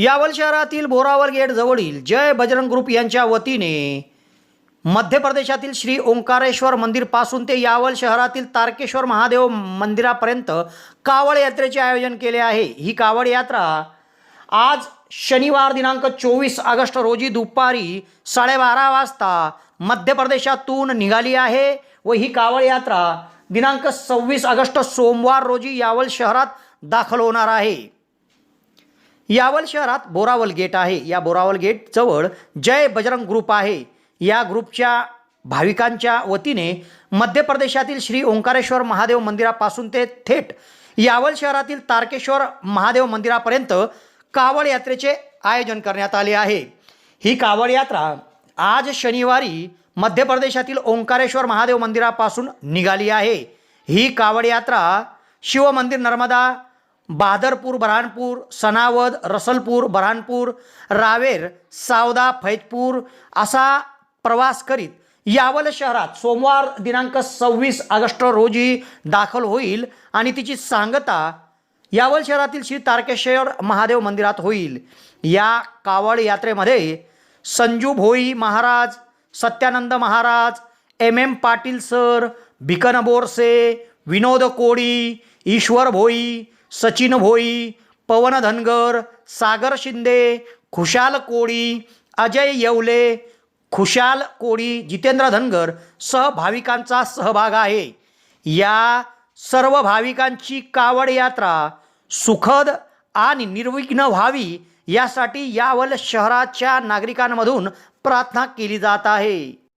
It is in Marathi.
यावल शहरातील बोरावल गेट जवळील जय बजरंग ग्रुप यांच्या वतीने मध्य प्रदेशातील श्री ओंकारेश्वर मंदिरपासून ते यावल शहरातील तारकेश्वर महादेव मंदिरापर्यंत कावड यात्रेचे आयोजन केले आहे. ही कावड यात्रा आज शनिवार दिनांक चोवीस ऑगस्ट रोजी दुपारी साडेबारा वाजता मध्य प्रदेशातून निघाली आहे व ही कावड यात्रा दिनांक सव्वीस ऑगस्ट सोमवार रोजी यावल शहरात दाखल होणार आहे. यावल शहरात बोरावल गेट आहे. या बोरावल गेट जवळ जय बजरंग ग्रुप आहे. या ग्रुपच्या भाविकांच्या वतीने मध्य प्रदेशातील श्री ओंकारेश्वर महादेव मंदिरापासून ते थेट यावल शहरातील तारकेश्वर महादेव मंदिरापर्यंत कावड यात्रेचे आयोजन करण्यात आले आहे. ही कावड यात्रा आज शनिवारी मध्य प्रदेशातील ओंकारेश्वर महादेव मंदिरापासून निघाली आहे. ही कावड यात्रा शिवमंदिर नर्मदा बहादरपूर बऱ्हाणपूर सनावद रसलपूर बऱ्हाणपूर रावेर सावदा फैजपूर असा प्रवास करीत यावल शहरात सोमवार दिनांक सव्वीस ऑगस्ट रोजी दाखल होईल आणि तिची सांगता यावल शहरातील श्री तारकेश्वर महादेव मंदिरात होईल. या कावड यात्रेमध्ये Sanju Bhoi Maharaj Satyanand Maharaj M M Patil sir Bhikan Borse Vinod Koli Ishwar Bhoi Sachin Bhoi Pawan Dhangar Sagar Shinde Khushal Koli Ajay Yewale खुशाल कोळी जितेंद्र धनगर सह भाविकांचा सहभाग आहे. या सर्व भाविकांची कावड यात्रा सुखद आणि निर्विघ्न व्हावी यासाठी यावल शहराच्या नागरिकांमधून प्रार्थना केली जात आहे.